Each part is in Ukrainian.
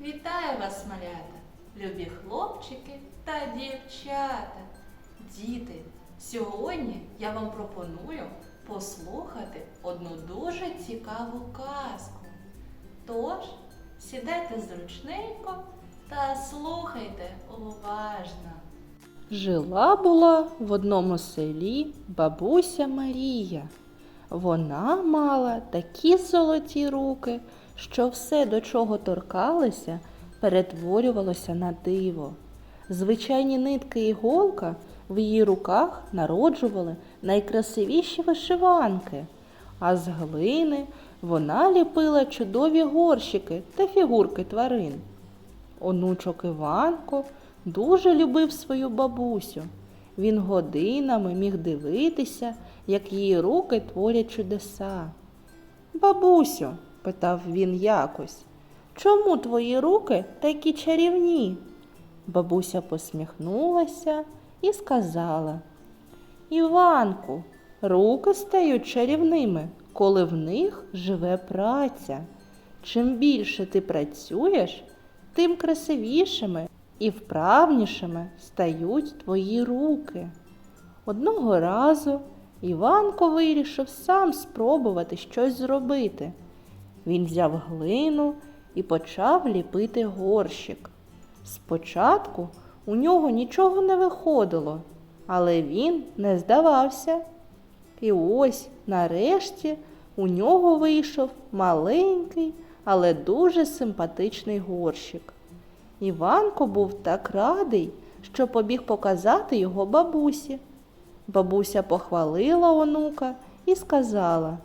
Вітаю вас, малята, любі хлопчики та дівчата. Діти, сьогодні я вам пропоную послухати одну дуже цікаву казку. Тож, сідайте зручненько та слухайте уважно. Жила була в одному селі бабуся Марія. Вона мала такі золоті руки, що все, до чого торкалися, перетворювалося на диво. Звичайні нитки і голка в її руках народжували найкрасивіші вишиванки, а з глини вона ліпила чудові горщики та фігурки тварин. Онучок Іванко дуже любив свою бабусю. Він годинами міг дивитися, як її руки творять чудеса. Бабусю, питав він якось, чому твої руки такі чарівні? Бабуся посміхнулася і сказала Іванку, руки стають чарівними, коли в них живе праця. Чим більше ти працюєш, тим красивішими і вправнішими стають твої руки. Одного разу Іванко вирішив сам спробувати щось зробити. Він взяв глину і почав ліпити горщик. Спочатку у нього нічого не виходило, але він не здавався. І ось нарешті у нього вийшов маленький, але дуже симпатичний горщик. Іванко був так радий, що побіг показати його бабусі. Бабуся похвалила онука і сказала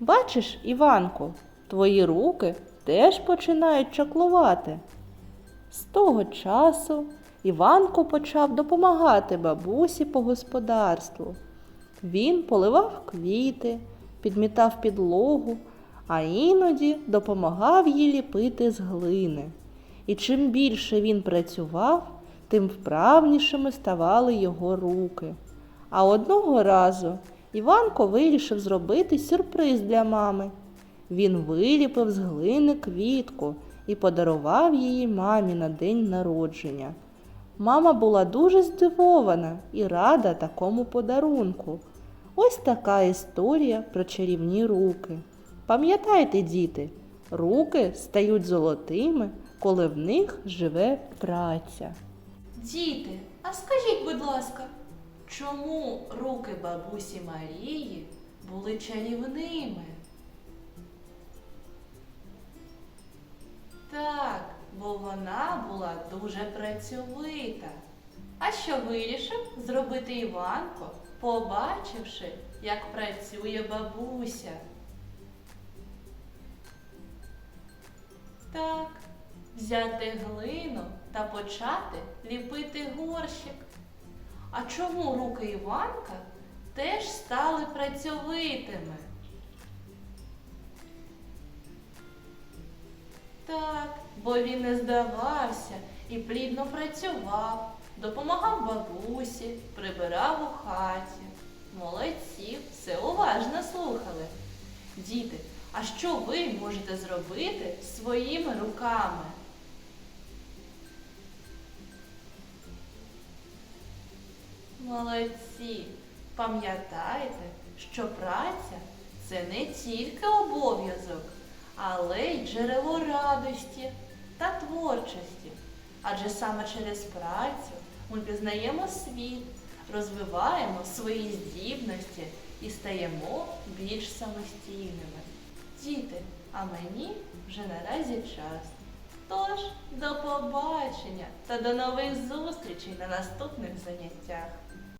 Бачиш, Іванко, твої руки теж починають чаклувати. З того часу Іванко почав допомагати бабусі по господарству. Він поливав квіти, підмітав підлогу, а іноді допомагав їй ліпити з глини. І чим більше він працював, тим вправнішими ставали його руки. А одного разу Іванко вирішив зробити сюрприз для мами. Він виліпив з глини квітку і подарував її мамі на день народження. Мама була дуже здивована і рада такому подарунку. Ось така історія про чарівні руки. Пам'ятайте, діти, руки стають золотими, коли в них живе праця. Діти, а скажіть, будь ласка, чому руки бабусі Марії були чарівними? Бо вона була дуже працьовита. А що вирішив зробити Іванко, побачивши, як працює бабуся? Так, взяти глину та почати ліпити горщик. А чому руки Іванка теж стали працьовитими? Так, бо він не здавався і плідно працював, допомагав бабусі, прибирав у хаті. Молодці, все уважно слухали. Діти, а що ви можете зробити своїми руками? Молодці! Пам'ятайте, що праця це не тільки обов'язок, але й джерело радості та творчості. Адже саме через працю ми пізнаємо світ, розвиваємо свої здібності і стаємо більш самостійними. Діти, а мені вже наразі час. Тож, до побачення та до нових зустрічей на наступних заняттях.